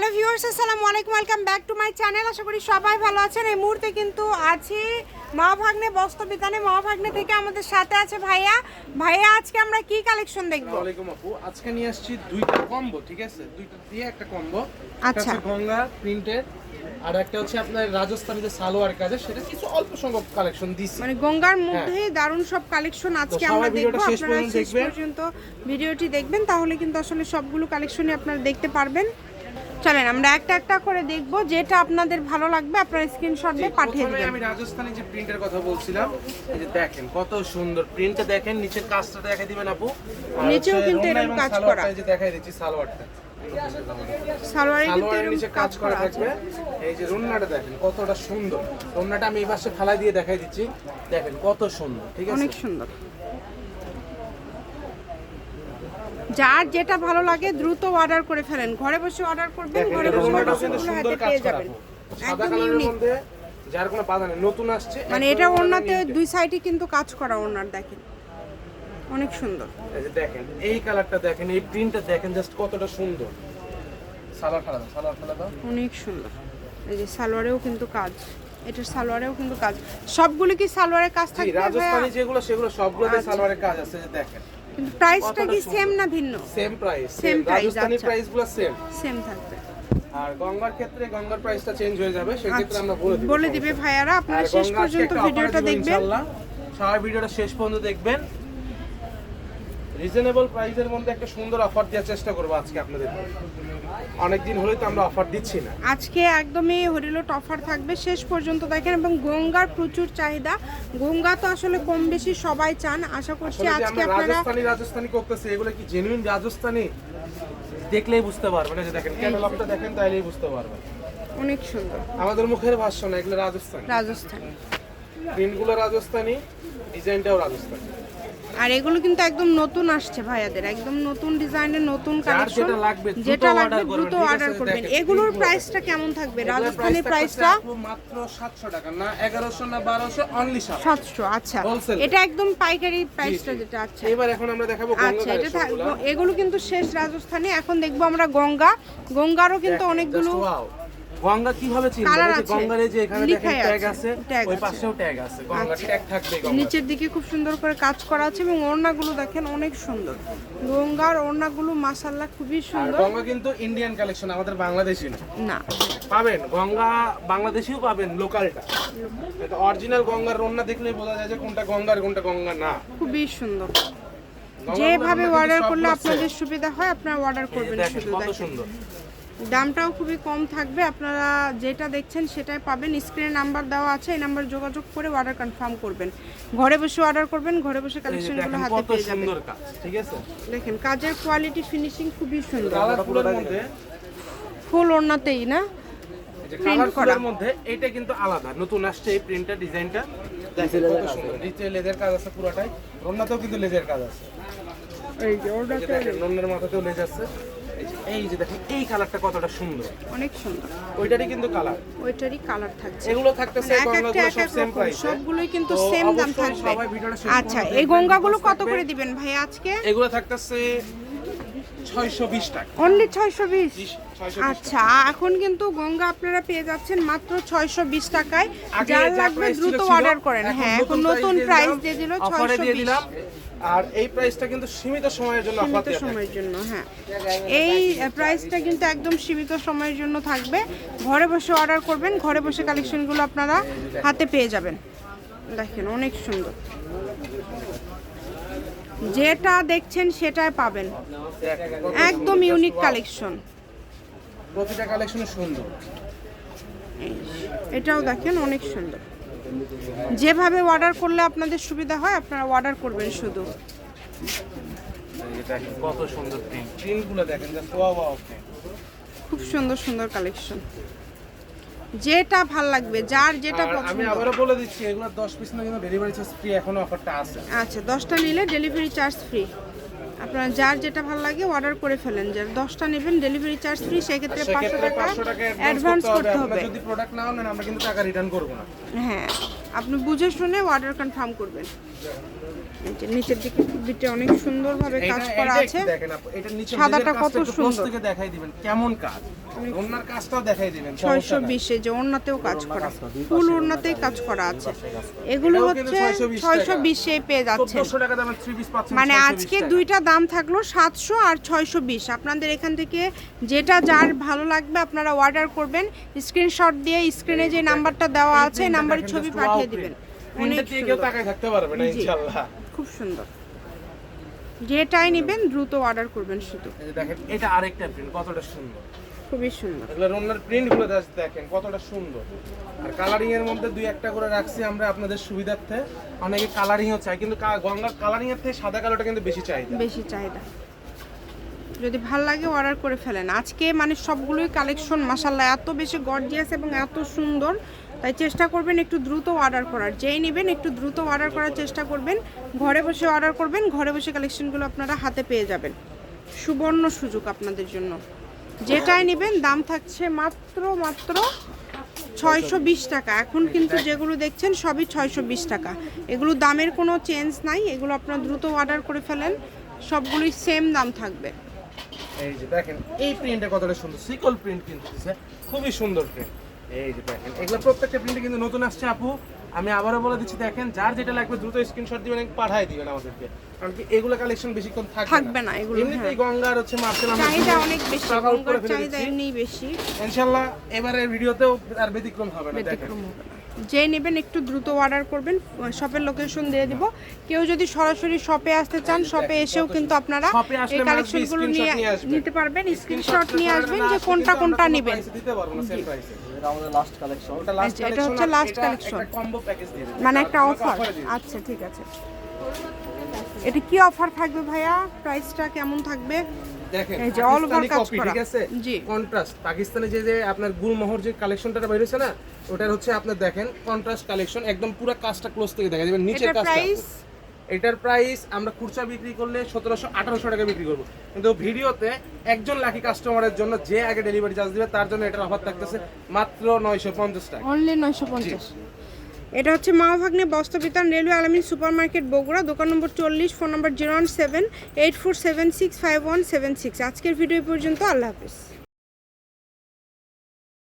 Hello viewers আসসালামু আলাইকুম welcome back to my channel. আশা করি সবাই ভালো আছেন। এই মুহূর্তে কিন্তু আছি মা ভাগ্নে বস্ত্রবিতানে। মা ভাগ্নে থেকে আমাদের সাথে আছে ভাইয়া। ভাইয়া আজকে আমরা কি কালেকশন দেখব? ওয়ালাইকুম আপু। আজকে নিয়ে আসছি দুইটা কম্বো ঠিক আছে? দুইটা দিয়ে একটা কম্বো আচ্ছা। গঙ্গা প্রিন্টেড আর একটা হচ্ছে আপনার রাজস্থানী যে সালোয়ার কাজে সেটা কিছু অল্প সংখ্যক কালেকশন দিচ্ছি মানে গঙ্গার মধ্যে দারুণ সব কালেকশন আজকে হ্যাঁ। আমরা দেখব। আপনারা শেষ পর্যন্ত ভিডিওটি দেখবেন তাহলে কিন্তু আসলে সবগুলো কালেকশনই আপনারা দেখতে পারবেন। চলেন আমরা একটা একটা করে দেখব যেটা আপনাদের ভালো লাগবে আপনারা স্ক্রিনশট দিয়ে পাঠিয়ে দেবেন। আমি রাজস্থানী যে প্রিন্টের কথা বলছিলাম এই যে দেখেন কত সুন্দর প্রিন্টটা দেখেন নিচের কাজটা দেখাই দিবেন আপু। নিচেও কিন্তু এরকম কাজ করা। এই যে দেখাই দিচ্ছি সালোয়ারটা। সালোয়ারে কিন্তু সালোয়ারের এরকম নিচে কাজ করা থাকবে। এই যে দেখেন কতটা সুন্দর। রুমনাটা আমি এই পাশে ফালাই দিয়ে দেখাই দিচ্ছি। দেখেন কত সুন্দর ঠিক আছে? অনেক সুন্দর। যার যেটা ভালো লাগে দ্রুত অর্ডার করে ফেলেন। ঘরে বসে অর্ডার করবেন ঘরে বসে হাতে সুন্দর কাজ পেয়ে যাবেন। একদম ইউনিক যার কোনো বাধা নেই নতুন আসছে মানে এটা ওড়নাতে দুই সাইডে কিন্তু কাজ করা ওড়নার দেখেন। অনেক সুন্দর। এই যে দেখেন এই কালারটা দেখেন এই প্রিন্টটা দেখেন জাস্ট কতটা সুন্দর। সালোয়ার ফালা সালোয়ার ফালা দাও। অনেক সুন্দর। এই যে সালোয়ারেও কিন্তু কাজ। এটার সালোয়ারেও কিন্তু কাজ। সবগুলো কি সালোয়ারের কাজ জি থাকবে রাজস্থানি যেগুলো সেগুলো সবগুলোতে। সালোয়ারের কাজ আছে যে দেখেন। কিন্তু প্রাইসটা কি সেম না ভিন্ন? সেম প্রাইস সেম রাজস্থানি আচ্ছা। প্রাইসগুলো সেম সেম থাকবে। আর গঙ্গার ক্ষেত্রে গঙ্গার প্রাইসটা চেঞ্জ হয়ে যাবে সেক্ষেত্রে ক্ষেত্রে আমরা বলে দিব বলে দিবে ভাইয়ারা আপনারা শেষ পর্যন্ত ভিডিওটা দেখবেন। ইনশাআল্লাহ। সারা ভিডিওটা শেষ পর্যন্ত দেখবেন। রিজনেবল প্রাইসের মধ্যে একটা সুন্দর অফার দেওয়ার চেষ্টা করব আজকে আপনাদের। অনেকদিন হলেই তো আমরা অফার দিচ্ছি না। আজকে একদমই হরিলোট অফার থাকবে। শেষ পর্যন্ত দেখেন এবং গঙ্গার প্রচুর চাহিদা। গঙ্গা তো আসলে কম বেশি সবাই চান। আশা করছি আজকে আপনারা রাজস্থানি রাজস্থানি করতেছি এগুলো কি জেনুইন রাজস্থানি? দেখলেই বুঝতে পারবেন। এই যে দেখেন ক্যাটালগটা দেখেন তাইলেই বুঝতে পারবেন। অনেক সুন্দর। আমাদের মুখের ভাষ্য না এগুলো রাজস্থানি। রাজস্থান। প্রিন্টগুলো রাজস্থানি ডিজাইনটাও রাজস্থানি। আর এগুলো কিন্তু একদম নতুন আসছে ভাইয়াদের একদম নতুন ডিজাইনের নতুন কালেকশন যেটা লাগবে দ্রুত? অর্ডার করবেন এগুলোর প্রাইসটা কেমন থাকবে? রাজস্থানের প্রাইসটা মাত্র 700 টাকা না 1100 না 1200 অনলি 700 সাতশো আচ্ছা। এটা একদম পাইকারি প্রাইসটা যেটা আচ্ছা। এবার এখন আমরা দেখাবো গঙ্গা আচ্ছা এটা এগুলো কিন্তু শেষ রাজস্থানে। এখন দেখব আমরা গঙ্গা। গঙ্গারও কিন্তু অনেকগুলো! গঙ্গা কীভাবে চিনবেন এই যে গঙ্গার এই যে এখানে দেখেন ট্যাগ আছে, ওই পাশেও ট্যাগ আছে। গঙ্গা আচ্ছা। ট্যাগ থাকবে গঙ্গা। নিচের দিকে খুব সুন্দর করে কাজ করা আছে এবং ওড়নাগুলো দেখেন অনেক সুন্দর। গঙ্গার ওড়নাগুলো মাসাল্লাহ খুবই সুন্দর। গঙ্গা কিন্তু ইন্ডিয়ান কালেকশন আমাদের বাংলাদেশি না। পাবেন গঙ্গা বাংলাদেশিও পাবেন লোকালটা এটা অরিজিনাল গঙ্গার রন্না দেখলেই বোঝা যায় যে কোনটা গঙ্গার কোনটা গঙ্গা না। খুবই সুন্দর। যেভাবে অর্ডার করলে আপনাদের সুবিধা হয় আপনারা অর্ডার করবেন দেখেন শুধু কত সুন্দর। দামটাও খুবই কম থাকবে। আপনারা যেটা দেখছেন সেটাই পাবেন। স্ক্রিনে নাম্বার দেওয়া আছে এই নাম্বার যোগাযোগ করে অর্ডার কনফার্ম করবেন। ঘরে বসে অর্ডার করবেন ঘরে বসে কালেকশনগুলো হাতে পেয়ে যাবেন। সুন্দর কাজ ঠিক আছে? দেখেন কাজের কোয়ালিটি ফিনিশিং খুবই সুন্দর। কালারফুলের মধ্যে? ফুল ওড়নাতেই না? প্রিন্ট যে Print কালারফুলের করা। মধ্যে এটা কিন্তু আলাদা। নতুন আসছে এই প্রিন্টার ডিজাইনটা। দেখেন কত সুন্দর। নিচে লেজের কাজ আছে পুরোটাই। রন্নাতেও কিন্তু লেজের কাজ আছে। এই যে এই যে ওড়নাতে দেখেন মাথাতেও লেজ আছে। এই যে দেখেন এই কালারটা কতটা সুন্দর। অনেক সুন্দর। ওইটারই কিন্তু কালার ওইটারই কালার থাকছে। এগুলো থাকতেছে সবগুলোই কিন্তু সেম দাম থাকবে। আচ্ছা এই গঙ্গাগুলো কত করে দিবেন ভাই আজকে? এগুলো থাকতেছে টাকা। অনলি 620 আচ্ছা এখন কিন্তু গঙ্গা আপনারা পেয়ে যাচ্ছেন মাত্র 620 টাকায়। যার লাগবে দ্রুত অর্ডার করেন। হ্যাঁ এখন নতুন প্রাইস দিয়ে দিল 620 আর এই প্রাইসটা কিন্তু সীমিত সময়ের জন্য সীমিত সময়ের জন্য হ্যাঁ। এই প্রাইসটা কিন্তু একদম সীমিত সময়ের জন্য থাকবে। ঘরে বসে অর্ডার করবেন ঘরে বসে কালেকশনগুলো আপনারা হাতে পেয়ে যাবেন। দেখেন অনেক সুন্দর। যেটা দেখছেন সেটাই পাবেন। একদম ইউনিক কালেকশন প্রতিটা কালেকশন সুন্দর। এটাও দেখেন অনেক সুন্দর। যেভাবে অর্ডার করলে আপনাদের সুবিধা হয় আপনারা অর্ডার করবেন শুধু। এই যে দেখেন কত সুন্দর প্রিন্টগুলো দেখেন খুব সুন্দর সুন্দর কালেকশন যেটা ভালো লাগবে যার যেটা আর আমি পছন্দ। আবারও বলে দিচ্ছি এগুলো 10 পিস না কিন্তু ডেলিভারি চার্জ ফ্রি এখনও অফারটা আছে। আচ্ছা দশটা নিলে ডেলিভারি চার্জ ফ্রি আপনারা যার যেটা ভালো লাগে অর্ডার করে ফেলেন। যার দশটা নেবেন ডেলিভারি চার্জ ফ্রি সেক্ষেত্রে পাঁচশো টাকা অ্যাডভান্স করতে হবে। যদি প্রোডাক্ট নাও নেন আমরা কিন্তু টাকা রিটার্ন করব না। হ্যাঁ আপনি বুঝে শুনে অর্ডার কনফার্ম করবেন। নিচের দিকে বিটে অনেক সুন্দরভাবে কাজ করা আছে। দেখেন আপু, এটার নিচে সাদাটা কত সুন্দর। থেকে দেখাই দিবেন? কেমন কাজ? ওনার কাজটাও দেখাই দিবেন ছয়শো বিশে যে ওড়নাতেও কাজ করা। ফুল ওড়নাতেই কাজ করা আছে। এগুলো হচ্ছে 620 ছয়শো টাকা। পেয়ে যাচ্ছেন। চোদ্দশো টাকা দামের থ্রি পিস পাচ্ছেন মানে আজকে দুইটা দাম থাকল সাতশো আর ছয়শো বিশ। আপনাদের এখান থেকে যেটা যার ভালো লাগবে আপনারা অর্ডার করবেন। স্ক্রিনশট দিয়ে স্ক্রিনে যে নাম্বারটা দেওয়া আছে নাম্বারে ছবি পাঠিয়ে দিবেন। অনেক কেউ তাকায় থাকতে পারবে না ইনশাআল্লাহ খুব সুন্দর। যেটাই নেবেন দ্রুত অর্ডার করবেন শুধু। দেখেন এটা আরেকটা প্রিন্ট কতটা সুন্দর। খুবই সুন্দর। এগুলো রোনার প্রিন্টগুলো দেখেন কতটা সুন্দর। আর কালারিং এর মধ্যে দুই একটা করে রাখছি আমরা আপনাদের সুবিধার্থে। অনেকে কালারিংও চাই কিন্তু গঙ্গার কালারিং এর থেকে সাদা কালোটা কিন্তু বেশি চাহিদা। বেশি চাহিদা। যদি ভালো লাগে অর্ডার করে ফেলেন। আজকে মানে সবগুলোই কালেকশন মাসাল্লাহ এত বেশি গর্জিয়াস এবং এত সুন্দর। তাই চেষ্টা করবেন একটু দ্রুত অর্ডার করার। যেই নেবেন একটু দ্রুত অর্ডার করার চেষ্টা করবেন। ঘরে বসে অর্ডার করবেন ঘরে বসে কালেকশনগুলো আপনারা হাতে পেয়ে যাবেন। সুবর্ণ সুযোগ আপনাদের জন্য। যেটাই নেবেন দাম থাকছে মাত্র মাত্র ছয়শো বিশ টাকা। এখন কিন্তু যেগুলো দেখছেন সবই ছয়শো বিশ টাকা। এগুলো দামের কোনো চেঞ্জ নাই। এগুলো আপনারা দ্রুত অর্ডার করে ফেলেন। সবগুলোই সেম দাম থাকবে। এই যে দেখেন এই প্রিন্টটা কতটা সুন্দর। সিকল প্রিন্ট কিন্তু খুবই সুন্দর প্রিন্ট এই যে দেখেন এগুলো প্রত্যেকটা প্রিন্টে কিন্তু নতুন আসছে আপু। আমি আবারও বলে দিচ্ছি দেখেন যার যেটা লাগবে দ্রুত স্ক্রিনশট দিবেন পাঠিয়ে দিবেন আমাদেরকে। কারণ কি এগুলো কালেকশন বেশিক্ষণ থাকবে থাকবে না, এগুলো, এমনিতেই হ্যাঁ। গঙ্গার হচ্ছে চাহিদা অনেক বেশি গঙ্গার চাহিদা এমনিই বেশি। ইনশাআল্লাহ এবারের ভিডিওতেও আর ব্যতিক্রম হবে না দেখেন। যে নেবেন একটু দ্রুত অর্ডার করবেন শপের লোকেশন দিয়ে দিব। কেউ যদি সরাসরি শপে আসতে চান শপে এসেও কিন্তু আপনারা এই কালেকশনগুলো নিয়ে নিতে পারবেন স্ক্রিনশট নিয়ে আসবেন যে কোনটা কোনটা কোনো নেবেন। দিতে পারব না প্রাইসে এটা আমাদের লাস্ট কালেকশন ওটা লাস্ট এটা হচ্ছে last collection। কম্বো প্যাকেজ দিয়ে মানে একটা অফার আচ্ছা ঠিক আছে। এটা কি অফার থাকবে ভাইয়া? প্রাইসটা কেমন থাকবে? দেখেন এই যে all over কাজ করা। ঠিক আছে? জি। কন্ট্রাস্ট পাকিস্তানে যে যে আপনার গুলমোহর যে কালেকশনটা বের না ওটার হচ্ছে আপনার দেখেন কন্ট্রাস্ট কালেকশন একদম পুরো কাজটা ক্লোজ থেকে দেখা যাবে নিচের কাজটা। প্রাইস এটার প্রাইস আমরা খুচরা বিক্রি করলে সতেরোশো আঠারোশো টাকা বিক্রি করব। কিন্তু ভিডিওতে একজন লাকি কাস্টমারের জন্য যে আগে ডেলিভারি চার্জ দিবে তার জন্য এটার অফার থাকতেছে মাত্র নয়শো পঞ্চাশ টাকা। অনলি নয়শো পঞ্চাশ। এটা হচ্ছে মা ভাগ্নে বস্ত্রবিতান railway Alamin super market Bogura দোকান নম্বর চল্লিশ phone number zero one seven eight four seven six five one seven six. আজকের ভিডিও পর্যন্ত আল্লাহ হাফিজ।